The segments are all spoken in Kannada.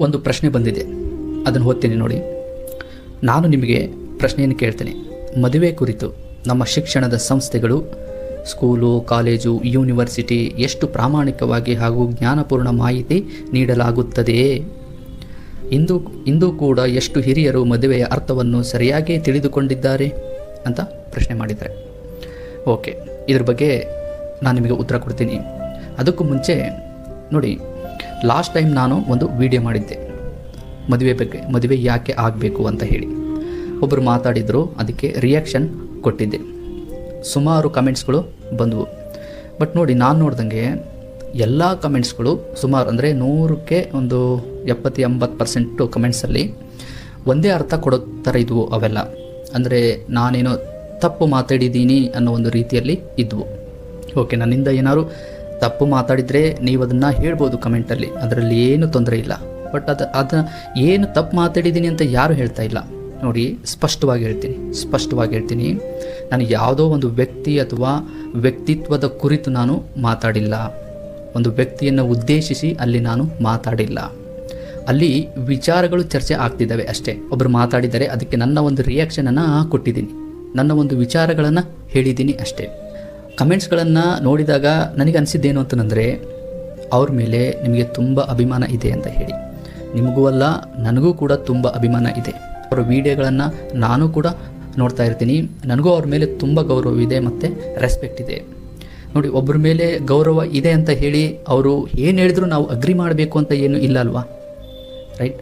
ಒಂದು ಪ್ರಶ್ನೆ ಬಂದಿದೆ. ಅದನ್ನು ಓದ್ತೀನಿ ನೋಡಿ. ನಾನು ನಿಮಗೆ ಪ್ರಶ್ನೆಯನ್ನು ಕೇಳ್ತೇನೆ. ಮದುವೆ ಕುರಿತು ನಮ್ಮ ಶಿಕ್ಷಣದ ಸಂಸ್ಥೆಗಳು, ಸ್ಕೂಲು, ಕಾಲೇಜು, ಯೂನಿವರ್ಸಿಟಿ ಎಷ್ಟು ಪ್ರಾಮಾಣಿಕವಾಗಿ ಹಾಗೂ ಜ್ಞಾನಪೂರ್ಣ ಮಾಹಿತಿ ನೀಡಲಾಗುತ್ತದೆಯೇ ಇಂದು ಇಂದು ಕೂಡ ಎಷ್ಟು ಹಿರಿಯರು ಮದುವೆಯ ಅರ್ಥವನ್ನು ಸರಿಯಾಗಿ ತಿಳಿದುಕೊಂಡಿದ್ದಾರೆ ಅಂತ ಪ್ರಶ್ನೆ ಮಾಡಿದ್ದಾರೆ. ಓಕೆ, ಇದ್ರ ಬಗ್ಗೆ ನಾನು ನಿಮಗೆ ಉತ್ತರ ಕೊಡ್ತೀನಿ. ಅದಕ್ಕೂ ಮುಂಚೆ ನೋಡಿ ಲಾಸ್ಟ್ ಟೈಮ್ ನಾನು ಒಂದು ವಿಡಿಯೋ ಮಾಡಿದ್ದೆ. ಮದುವೆ ಬಗ್ಗೆ, ಮದುವೆ ಯಾಕೆ ಆಗಬೇಕು ಅಂತ ಹೇಳಿ. ಒಬ್ಬರು ಮಾತಾಡಿದರು, ಅದಕ್ಕೆ ರಿಯಾಕ್ಷನ್ ಕೊಟ್ಟಿದ್ದೆ. ಸುಮಾರು ಕಮೆಂಟ್ಸ್ಗಳು ಬಂದವು. ಬಟ್ ನೋಡಿ, ನಾನು ನೋಡ್ದಂಗೆ ಎಲ್ಲ ಕಮೆಂಟ್ಸ್ಗಳು ಸುಮಾರು ಅಂದರೆ ನೂರಕ್ಕೆ ಒಂದು ಎಪ್ಪತ್ತು, ಎಂಬತ್ತು ಪರ್ಸೆಂಟು ಕಮೆಂಟ್ಸಲ್ಲಿ ಒಂದೇ ಅರ್ಥ ಕೊಡೋ ಥರ ಇದ್ವು ಅವೆಲ್ಲ. ಅಂದರೆ ನಾನೇನೋ ತಪ್ಪು ಮಾತಾಡಿದ್ದೀನಿ ಅನ್ನೋ ಒಂದು ರೀತಿಯಲ್ಲಿ ಇದ್ವು. ಓಕೆ ನನ್ನಿಂದ ಏನಾದ್ರು ತಪ್ಪು ಮಾತಾಡಿದರೆ ನೀವು ಅದನ್ನು ಹೇಳ್ಬೋದು ಕಮೆಂಟಲ್ಲಿ. ಅದರಲ್ಲಿ ಏನು ತೊಂದರೆ ಇಲ್ಲ. ಬಟ್ ಅದು ಅದು ಏನು ತಪ್ಪು ಮಾತಾಡಿದ್ದೀನಿ ಅಂತ ಯಾರು ಹೇಳ್ತಾ ಇಲ್ಲ. ನೋಡಿ, ಸ್ಪಷ್ಟವಾಗಿ ಹೇಳ್ತೀನಿ ಸ್ಪಷ್ಟವಾಗಿ ಹೇಳ್ತೀನಿ. ನಾನು ಯಾವುದೋ ಒಂದು ವ್ಯಕ್ತಿ ಅಥವಾ ವ್ಯಕ್ತಿತ್ವದ ಕುರಿತು ನಾನು ಮಾತಾಡಿಲ್ಲ. ಒಂದು ವ್ಯಕ್ತಿಯನ್ನು ಉದ್ದೇಶಿಸಿ ಅಲ್ಲಿ ನಾನು ಮಾತಾಡಿಲ್ಲ. ಅಲ್ಲಿ ವಿಚಾರಗಳು ಚರ್ಚೆ ಆಗ್ತಿದ್ದಾವೆ ಅಷ್ಟೇ. ಒಬ್ಬರು ಮಾತಾಡಿದರೆ ಅದಕ್ಕೆ ನನ್ನ ಒಂದು ರಿಯಾಕ್ಷನನ್ನು ಕೊಟ್ಟಿದ್ದೀನಿ. ನನ್ನ ಒಂದು ವಿಚಾರಗಳನ್ನು ಹೇಳಿದ್ದೀನಿ ಅಷ್ಟೇ. ಕಮೆಂಟ್ಸ್ಗಳನ್ನು ನೋಡಿದಾಗ ನನಗೆ ಅನಿಸಿದ್ದೇನು ಅಂತಂದರೆ, ಅವ್ರ ಮೇಲೆ ನಿಮಗೆ ತುಂಬ ಅಭಿಮಾನ ಇದೆ ಅಂತ ಹೇಳಿ. ನಿಮಗೂ ಅಲ್ಲ, ನನಗೂ ಕೂಡ ತುಂಬ ಅಭಿಮಾನ ಇದೆ. ಅವರ ವಿಡಿಯೋಗಳನ್ನು ನಾನು ಕೂಡ ನೋಡ್ತಾ ಇರ್ತೀನಿ. ನನಗೂ ಅವ್ರ ಮೇಲೆ ತುಂಬ ಗೌರವ ಇದೆ ಮತ್ತು ರೆಸ್ಪೆಕ್ಟ್ ಇದೆ. ನೋಡಿ ಒಬ್ಬರ ಮೇಲೆ ಗೌರವ ಇದೆ ಅಂತ ಹೇಳಿ ಅವರು ಏನು ಹೇಳಿದ್ರು ನಾವು ಅಗ್ರಿ ಮಾಡಬೇಕು ಅಂತ ಏನು ಇಲ್ಲ ಅಲ್ವಾ? ರೈಟ್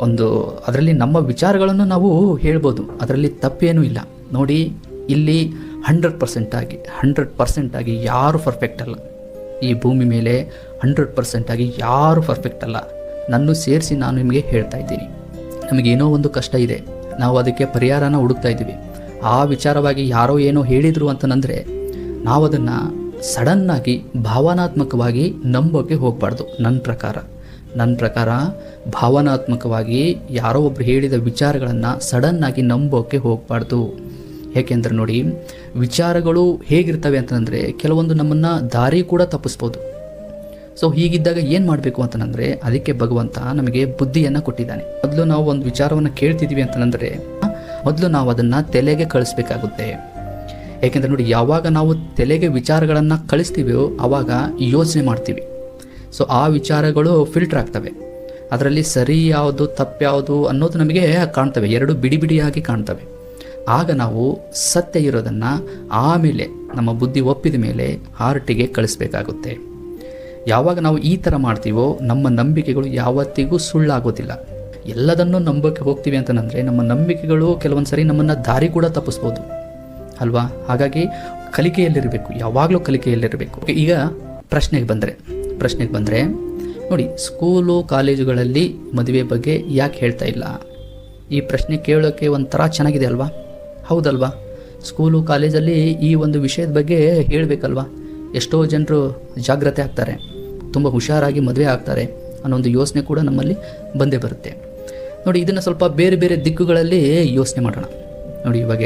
ಒಂದು, ಅದರಲ್ಲಿ ನಮ್ಮ ವಿಚಾರಗಳನ್ನು ನಾವು ಹೇಳ್ಬೋದು. ಅದರಲ್ಲಿ ತಪ್ಪೇನೂ ಇಲ್ಲ. ನೋಡಿ, ಇಲ್ಲಿ ಹಂಡ್ರೆಡ್ ಪರ್ಸೆಂಟಾಗಿ ಹಂಡ್ರೆಡ್ ಪರ್ಸೆಂಟಾಗಿ ಯಾರೂ ಪರ್ಫೆಕ್ಟ್ ಅಲ್ಲ. ಈ ಭೂಮಿ ಮೇಲೆ ಹಂಡ್ರೆಡ್ ಪರ್ಸೆಂಟಾಗಿ ಯಾರೂ ಯಾರು ಪರ್ಫೆಕ್ಟ್ ಅಲ್ಲ. ನನ್ನೂ ಸೇರಿಸಿ ನಾನು ನಿಮಗೆ ಹೇಳ್ತಾ ಇದ್ದೀನಿ. ನಮಗೇನೋ ಒಂದು ಕಷ್ಟ ಇದೆ. ನಾವು ಅದಕ್ಕೆ ಪರಿಹಾರನ ಹುಡುಕ್ತಾ ಇದ್ದೀವಿ. ಆ ವಿಚಾರವಾಗಿ ಯಾರೋ ಏನೋ ಹೇಳಿದರು ಅಂತಂದರೆ ನಾವು ಅದನ್ನು ಸಡನ್ನಾಗಿ ಭಾವನಾತ್ಮಕವಾಗಿ ನಂಬೋಕೆ ಹೋಗಬಾರ್ದು. ನನ್ನ ಪ್ರಕಾರ. ನನ್ನ ಪ್ರಕಾರ ಭಾವನಾತ್ಮಕವಾಗಿ ಯಾರೋ ಒಬ್ರು ಹೇಳಿದ ವಿಚಾರಗಳನ್ನು ಸಡನ್ನಾಗಿ ನಂಬೋಕೆ ಹೋಗಬಾರ್ದು. ಏಕೆಂದ್ರೆ ನೋಡಿ, ವಿಚಾರಗಳು ಹೇಗಿರ್ತವೆ ಅಂತಂದರೆ ಕೆಲವೊಂದು ನಮ್ಮನ್ನು ದಾರಿ ಕೂಡ ತಪ್ಪಿಸ್ಬೋದು. ಸೊ ಹೀಗಿದ್ದಾಗ ಏನು ಮಾಡಬೇಕು ಅಂತಂದರೆ, ಅದಕ್ಕೆ ಭಗವಂತ ನಮಗೆ ಬುದ್ಧಿಯನ್ನು ಕೊಟ್ಟಿದ್ದಾನೆ. ಮೊದಲು ನಾವು ಒಂದು ವಿಚಾರವನ್ನು ಕೇಳ್ತಿದ್ದೀವಿ ಅಂತಂದರೆ, ಮೊದಲು ನಾವು ಅದನ್ನು ತಲೆಗೆ ಕಳಿಸ್ಬೇಕಾಗುತ್ತೆ. ಏಕೆಂದರೆ ನೋಡಿ, ಯಾವಾಗ ನಾವು ತಲೆಗೆ ವಿಚಾರಗಳನ್ನು ಕಳಿಸ್ತೀವೋ ಆವಾಗ ಯೋಚನೆ ಮಾಡ್ತೀವಿ. ಸೊ ಆ ವಿಚಾರಗಳು ಫಿಲ್ಟರ್ ಆಗ್ತವೆ. ಅದರಲ್ಲಿ ಸರಿ ಯಾವುದು, ತಪ್ಪು ಯಾವುದು ಅನ್ನೋದು ನಮಗೆ ಕಾಣ್ತವೆ. ಎರಡು ಬಿಡಿ ಬಿಡಿಯಾಗಿ ಕಾಣ್ತವೆ. ಆಗ ನಾವು ಸತ್ಯ ಇರೋದನ್ನು ಆಮೇಲೆ ನಮ್ಮ ಬುದ್ಧಿ ಒಪ್ಪಿದ ಮೇಲೆ ಹಾರ್ಟಿಗೆ ಕಳಿಸ್ಬೇಕಾಗುತ್ತೆ. ಯಾವಾಗ ನಾವು ಈ ಥರ ಮಾಡ್ತೀವೋ ನಮ್ಮ ನಂಬಿಕೆಗಳು ಯಾವತ್ತಿಗೂ ಸುಳ್ಳಾಗೋದಿಲ್ಲ. ಎಲ್ಲದನ್ನೂ ನಂಬಕ್ಕೆ ಹೋಗ್ತೀವಿ ಅಂತಂದರೆ ನಮ್ಮ ನಂಬಿಕೆಗಳು ಕೆಲವೊಂದು ಸರಿ ನಮ್ಮನ್ನು ದಾರಿ ಕೂಡ ತಪ್ಪಿಸ್ಬೋದು. ಅಲ್ವಾ? ಹಾಗಾಗಿ ಕಲಿಕೆಯಲ್ಲಿರಬೇಕು, ಯಾವಾಗಲೂ ಕಲಿಕೆಯಲ್ಲಿರಬೇಕು. ಈಗ ಪ್ರಶ್ನೆಗೆ ಬಂದರೆ ಪ್ರಶ್ನೆಗೆ ಬಂದರೆ ನೋಡಿ, ಸ್ಕೂಲು, ಕಾಲೇಜುಗಳಲ್ಲಿ ಮದುವೆ ಬಗ್ಗೆ ಯಾಕೆ ಹೇಳ್ತಾ ಇಲ್ಲ? ಈ ಪ್ರಶ್ನೆ ಕೇಳೋಕ್ಕೆ ಒಂಥರ ಚೆನ್ನಾಗಿದೆ ಅಲ್ವಾ? ಹೌದಲ್ವಾ? ಸ್ಕೂಲು, ಕಾಲೇಜಲ್ಲಿ ಈ ಒಂದು ವಿಷಯದ ಬಗ್ಗೆ ಹೇಳಬೇಕಲ್ವಾ? ಎಷ್ಟೋ ಜನರು ಜಾಗ್ರತೆ ಆಗ್ತಾರೆ, ತುಂಬ ಹುಷಾರಾಗಿ ಮದುವೆ ಆಗ್ತಾರೆ ಅನ್ನೋ ಒಂದು ಯೋಚನೆ ಕೂಡ ನಮ್ಮಲ್ಲಿ ಬಂದೇ ಬರುತ್ತೆ. ನೋಡಿ, ಇದನ್ನು ಸ್ವಲ್ಪ ಬೇರೆ ಬೇರೆ ದಿಕ್ಕುಗಳಲ್ಲಿ ಯೋಚನೆ ಮಾಡೋಣ. ನೋಡಿ, ಇವಾಗ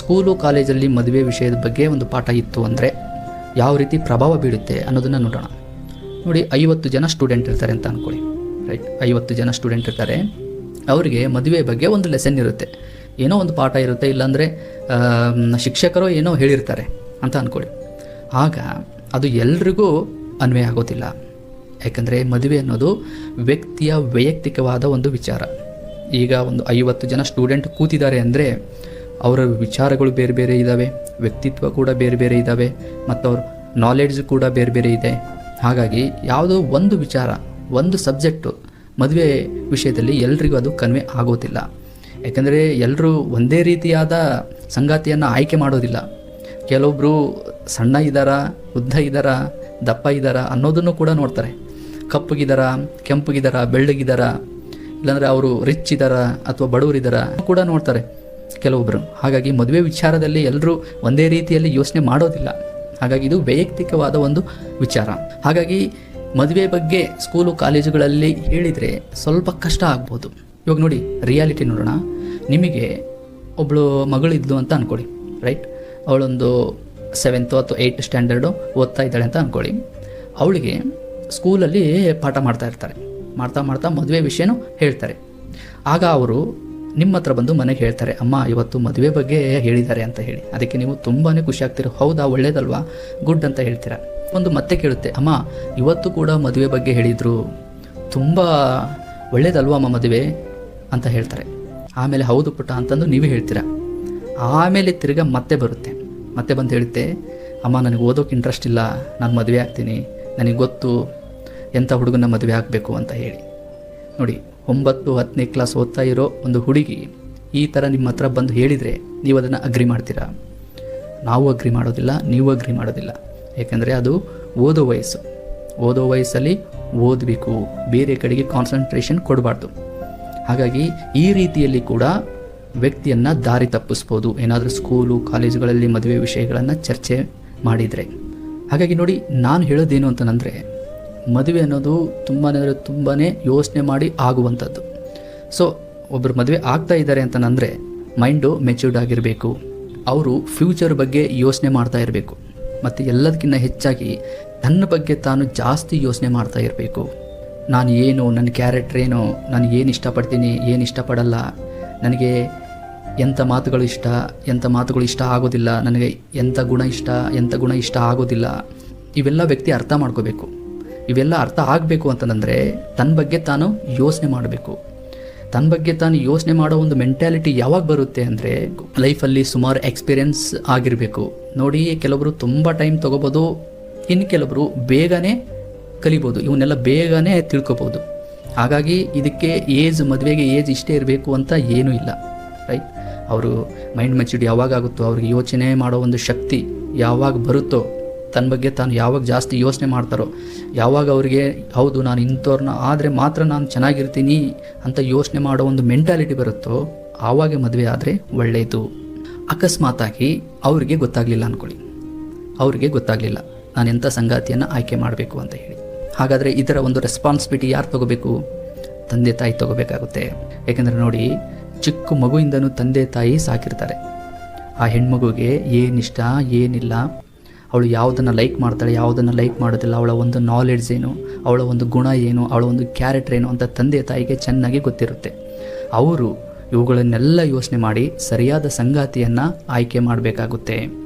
ಸ್ಕೂಲು, ಕಾಲೇಜಲ್ಲಿ ಮದುವೆ ವಿಷಯದ ಬಗ್ಗೆ ಒಂದು ಪಾಠ ಇತ್ತು ಅಂದರೆ ಯಾವ ರೀತಿ ಪ್ರಭಾವ ಬೀಳುತ್ತೆ ಅನ್ನೋದನ್ನು ನೋಡೋಣ. ನೋಡಿ, ಐವತ್ತು ಜನ ಸ್ಟೂಡೆಂಟ್ ಇರ್ತಾರೆ ಅಂತ ಅಂದ್ಕೊಳ್ಳಿ ರೈಟ್? ಐವತ್ತು ಜನ ಸ್ಟೂಡೆಂಟ್ ಇರ್ತಾರೆ. ಅವರಿಗೆ ಮದುವೆ ಬಗ್ಗೆ ಒಂದು ಲೆಸನ್ ಇರುತ್ತೆ. ಏನೋ ಒಂದು ಪಾಠ ಇರುತ್ತೆ, ಇಲ್ಲಾಂದರೆ ಶಿಕ್ಷಕರು ಏನೋ ಹೇಳಿರ್ತಾರೆ ಅಂತ ಅಂದ್ಕೊಳ್ಳಿ ಆಗ ಅದು ಎಲ್ರಿಗೂ ಅನ್ವಯ ಆಗೋದಿಲ್ಲ. ಯಾಕಂದರೆ ಮದುವೆ ಅನ್ನೋದು ವ್ಯಕ್ತಿಯ ವೈಯಕ್ತಿಕವಾದ ಒಂದು ವಿಚಾರ. ಈಗ ಒಂದು ಐವತ್ತು ಜನ ಸ್ಟೂಡೆಂಟ್ ಕೂತಿದ್ದಾರೆ ಅಂದರೆ ಅವರ ವಿಚಾರಗಳು ಬೇರೆ ಬೇರೆ ಇದ್ದಾವೆ ವ್ಯಕ್ತಿತ್ವ ಕೂಡ ಬೇರೆ ಬೇರೆ ಇದ್ದಾವೆ ಮತ್ತು ಅವ್ರ ನಾಲೆಡ್ಜ್ ಕೂಡ ಬೇರೆ ಬೇರೆ ಇದೆ. ಹಾಗಾಗಿ ಯಾವುದೋ ಒಂದು ವಿಚಾರ, ಒಂದು ಸಬ್ಜೆಕ್ಟು ಮದುವೆ ವಿಷಯದಲ್ಲಿ ಎಲ್ರಿಗೂ ಅದು ಕನ್ವೆ ಆಗೋದಿಲ್ಲ. ಯಾಕಂದರೆ ಎಲ್ಲರೂ ಒಂದೇ ರೀತಿಯಾದ ಸಂಗಾತಿಯನ್ನು ಆಯ್ಕೆ ಮಾಡೋದಿಲ್ಲ. ಕೆಲವೊಬ್ಬರು ಸಣ್ಣ ಇದ್ದಾರಾ ಉದ್ದ ಇದ್ದಾರಾ ದಪ್ಪ ಇದ್ದಾರಾ ಅನ್ನೋದನ್ನು ಕೂಡ ನೋಡ್ತಾರೆ. ಕಪ್ಪಗಿದಾರ ಕೆಂಪಗಿದಾರ ಬೆಳ್ಳಗಿದಾರ ಇಲ್ಲಾಂದರೆ ಅವರು ರಿಚ್ ಇದ್ದಾರಾ ಅಥವಾ ಬಡವರಿದ್ದಾರ ಕೂಡ ನೋಡ್ತಾರೆ ಕೆಲವೊಬ್ಬರು ಹಾಗಾಗಿ ಮದುವೆ ವಿಚಾರದಲ್ಲಿ ಎಲ್ಲರೂ ಒಂದೇ ರೀತಿಯಲ್ಲಿ ಯೋಚನೆ ಮಾಡೋದಿಲ್ಲ. ಹಾಗಾಗಿ ಇದು ವೈಯಕ್ತಿಕವಾದ ಒಂದು ವಿಚಾರ. ಹಾಗಾಗಿ ಮದುವೆ ಬಗ್ಗೆ ಸ್ಕೂಲು, ಕಾಲೇಜುಗಳಲ್ಲಿ ಹೇಳಿದರೆ ಸ್ವಲ್ಪ ಕಷ್ಟ ಆಗ್ಬೋದು. ಇವಾಗ ನೋಡಿ ರಿಯಾಲಿಟಿ ನೋಡೋಣ. ನಿಮಗೆ ಒಬ್ಬಳು ಮಗಳಿದ್ಲು ಅಂತ ಅಂದ್ಕೊಳ್ಳಿ ರೈಟ್ ಅವಳೊಂದು ಸೆವೆಂತು ಅಥವಾ ಏಯ್ಟ್ ಸ್ಟ್ಯಾಂಡರ್ಡು ಓದ್ತಾ ಇದ್ದಾಳೆ ಅಂತ ಅಂದ್ಕೊಳ್ಳಿ ಅವಳಿಗೆ ಸ್ಕೂಲಲ್ಲಿ ಪಾಠ ಮಾಡ್ತಾ ಇರ್ತಾರೆ. ಮಾಡ್ತಾ ಮಾಡ್ತಾ ಮದುವೆ ವಿಷಯನೂ ಹೇಳ್ತಾರೆ. ಆಗ ಅವರು ನಿಮ್ಮ ಹತ್ರ ಬಂದು ಮನೆಗೆ ಹೇಳ್ತಾರೆ, ಅಮ್ಮ, ಇವತ್ತು ಮದುವೆ ಬಗ್ಗೆ ಹೇಳಿದ್ದಾರೆ ಅಂತ ಹೇಳಿ. ಅದಕ್ಕೆ ನೀವು ತುಂಬಾ ಖುಷಿ ಆಗ್ತೀರ. ಹೌದಾ, ಒಳ್ಳೇದಲ್ವಾ? ಗುಡ್ ಅಂತ ಹೇಳ್ತೀರ. ಒಂದು ಮತ್ತೆ ಕೇಳುತ್ತೆ, ಅಮ್ಮ, ಇವತ್ತು ಕೂಡ ಮದುವೆ ಬಗ್ಗೆ ಹೇಳಿದರು. ತುಂಬ ಒಳ್ಳೇದಲ್ವಾ ಅಮ್ಮ ಮದುವೆ? ಅಂತ ಹೇಳ್ತಾರೆ. ಆಮೇಲೆ ಹೌದು ಪುಟ್ಟ ಅಂತಂದು ನೀವೇ ಹೇಳ್ತೀರಾ. ಆಮೇಲೆ ತಿರ್ಗಾ ಮತ್ತೆ ಬರುತ್ತೆ. ಮತ್ತೆ ಬಂದು ಹೇಳುತ್ತೆ, ಅಮ್ಮ, ನನಗೆ ಓದೋಕೆ ಇಂಟ್ರೆಸ್ಟ್ ಇಲ್ಲ. ನಾನು ಮದುವೆ ಆಗ್ತೀನಿ. ನನಗೆ ಗೊತ್ತು ಎಂಥ ಹುಡುಗನ ಮದುವೆ ಆಗಬೇಕು ಅಂತ ಹೇಳಿ. ನೋಡಿ, ಒಂಬತ್ತು ಹತ್ತನೇ ಕ್ಲಾಸ್ ಓದ್ತಾ ಇರೋ ಒಂದು ಹುಡುಗಿ ಈ ಥರ ನಿಮ್ಮ ಹತ್ರ ಬಂದು ಹೇಳಿದರೆ ನೀವು ಅದನ್ನು ಅಗ್ರಿ ಮಾಡ್ತೀರಾ? ನಾವು ಅಗ್ರಿ ಮಾಡೋದಿಲ್ಲ, ನೀವು ಅಗ್ರಿ ಮಾಡೋದಿಲ್ಲ. ಏಕೆಂದರೆ ಅದು ಓದೋ ವಯಸ್ಸು. ಓದೋ ವಯಸ್ಸಲ್ಲಿ ಓದಬೇಕು. ಬೇರೆ ಕಡೆಗೆ ಕಾನ್ಸಂಟ್ರೇಷನ್ ಕೊಡಬಾರ್ದು. ಹಾಗಾಗಿ ಈ ರೀತಿಯಲ್ಲಿ ಕೂಡ ವ್ಯಕ್ತಿಯನ್ನು ದಾರಿ ತಪ್ಪಿಸ್ಬೋದು. ಏನಾದರೂ ಸ್ಕೂಲು ಕಾಲೇಜುಗಳಲ್ಲಿ ಮದುವೆ ವಿಷಯಗಳನ್ನು ಚರ್ಚೆ ಮಾಡಿದರೆ. ಹಾಗಾಗಿ ನೋಡಿ, ನಾನು ಹೇಳೋದೇನು ಅಂತಂದರೆ, ಮದುವೆ ಅನ್ನೋದು ತುಂಬಾ ಅಂದರೆ ತುಂಬಾ ಯೋಚನೆ ಮಾಡಿ ಆಗುವಂಥದ್ದು. ಸೊ ಒಬ್ಬರು ಮದುವೆ ಆಗ್ತಾ ಇದ್ದಾರೆ ಅಂತಂದರೆ ಮೈಂಡು ಮೆಚ್ಯೂರ್ಡ್ ಆಗಿರಬೇಕು. ಅವರು ಫ್ಯೂಚರ್ ಬಗ್ಗೆ ಯೋಚನೆ ಮಾಡ್ತಾ ಇರಬೇಕು. ಮತ್ತು ಎಲ್ಲದಕ್ಕಿಂತ ಹೆಚ್ಚಾಗಿ ತನ್ನ ಬಗ್ಗೆ ತಾನು ಜಾಸ್ತಿ ಯೋಚನೆ ಮಾಡ್ತಾ ಇರಬೇಕು. ನಾನು ಏನು, ನನ್ನ ಕ್ಯಾರೆಕ್ಟರ್ ಏನು, ನಾನು ಏನು ಇಷ್ಟಪಡ್ತೀನಿ, ಏನು ಇಷ್ಟಪಡಲ್ಲ, ನನಗೆ ಎಂಥ ಮಾತುಗಳು ಇಷ್ಟ, ಎಂಥ ಮಾತುಗಳು ಇಷ್ಟ ಆಗೋದಿಲ್ಲ, ನನಗೆ ಎಂಥ ಗುಣ ಇಷ್ಟ, ಎಂಥ ಗುಣ ಇಷ್ಟ ಆಗೋದಿಲ್ಲ, ಇವೆಲ್ಲ ವ್ಯಕ್ತಿ ಅರ್ಥ ಮಾಡ್ಕೋಬೇಕು. ಇವೆಲ್ಲ ಅರ್ಥ ಆಗಬೇಕು ಅಂತಂದರೆ ತನ್ನ ಬಗ್ಗೆ ತಾನು ಯೋಚನೆ ಮಾಡಬೇಕು. ತನ್ನ ಬಗ್ಗೆ ತಾನು ಯೋಚನೆ ಮಾಡೋ ಒಂದು ಮೆಂಟ್ಯಾಲಿಟಿ ಯಾವಾಗ ಬರುತ್ತೆ ಅಂದರೆ ಲೈಫಲ್ಲಿ ಸುಮಾರು ಎಕ್ಸ್ಪೀರಿಯನ್ಸ್ ಆಗಿರಬೇಕು. ನೋಡಿ, ಕೆಲವರು ತುಂಬ ಟೈಮ್ ತೊಗೋಬೋದು, ಇನ್ನು ಕೆಲವರು ಬೇಗನೆ ಕಲಿಬೋದು, ಇವನ್ನೆಲ್ಲ ಬೇಗನೆ ತಿಳ್ಕೊಬೋದು. ಹಾಗಾಗಿ ಇದಕ್ಕೆ ಏಜ್, ಮದುವೆಗೆ ಏಜ್ ಇಷ್ಟೇ ಇರಬೇಕು ಅಂತ ಏನೂ ಇಲ್ಲ ರೈಟ್ ಅವರು ಮೈಂಡ್ ಮೆಚ್ಯೂರಿಟಿ ಯಾವಾಗ ಆಗುತ್ತೋ, ಅವ್ರಿಗೆ ಯೋಚನೆ ಮಾಡೋ ಒಂದು ಶಕ್ತಿ ಯಾವಾಗ ಬರುತ್ತೋ ತನ್ನ ಬಗ್ಗೆ ತಾನು ಯಾವಾಗ ಜಾಸ್ತಿ ಯೋಚನೆ ಮಾಡ್ತಾರೋ, ಯಾವಾಗ ಅವರಿಗೆ, ಹೌದು, ನಾನು ಇಂಥವ್ರನ್ನ ಆದರೆ ಮಾತ್ರ ನಾನು ಚೆನ್ನಾಗಿರ್ತೀನಿ ಅಂತ ಯೋಚನೆ ಮಾಡೋ ಒಂದು ಮೆಂಟಾಲಿಟಿ ಬರುತ್ತೋ, ಆವಾಗ ಮದುವೆ ಆದರೆ ಒಳ್ಳೆಯದು ಅಕಸ್ಮಾತಾಗಿ ಅವರಿಗೆ ಗೊತ್ತಾಗಲಿಲ್ಲ ಅಂದ್ಕೊಳ್ಳಿ ಅವರಿಗೆ ಗೊತ್ತಾಗಲಿಲ್ಲ ನಾನು ಎಂಥ ಸಂಗಾತಿಯನ್ನು ಆಯ್ಕೆ ಮಾಡಬೇಕು ಅಂತ ಹೇಳಿ. ಹಾಗಾದರೆ ಇದರ ಒಂದು ರೆಸ್ಪಾನ್ಸಿಬಿಲಿಟಿ ಯಾರು ತಗೋಬೇಕು? ತಂದೆ ತಾಯಿ ತಗೋಬೇಕಾಗುತ್ತೆ. ಏಕೆಂದರೆ ನೋಡಿ, ಚಿಕ್ಕ ಮಗುವಿಂದನೂ ತಂದೆ ತಾಯಿ ಸಾಕಿರ್ತಾರೆ. ಆ ಹೆಣ್ಮಗುಗೆ ಏನಿಷ್ಟ ಏನಿಲ್ಲ, ಅವಳು ಯಾವುದನ್ನು ಲೈಕ್ ಮಾಡ್ತಾಳೆ, ಯಾವುದನ್ನು ಲೈಕ್ ಮಾಡೋದಿಲ್ಲ, ಅವಳ ಒಂದು ನಾಲೆಡ್ಜ್ ಏನು, ಅವಳ ಒಂದು ಗುಣ ಏನು, ಅವಳ ಒಂದು ಕ್ಯಾರೆಕ್ಟರ್ ಏನು ಅಂತ ತಂದೆ ತಾಯಿಗೆ ಚೆನ್ನಾಗಿ ಗೊತ್ತಿರುತ್ತೆ. ಅವರು ಇವುಗಳನ್ನೆಲ್ಲ ಯೋಚನೆ ಮಾಡಿ ಸರಿಯಾದ ಸಂಗಾತಿಯನ್ನು ಆಯ್ಕೆ ಮಾಡಬೇಕಾಗುತ್ತೆ.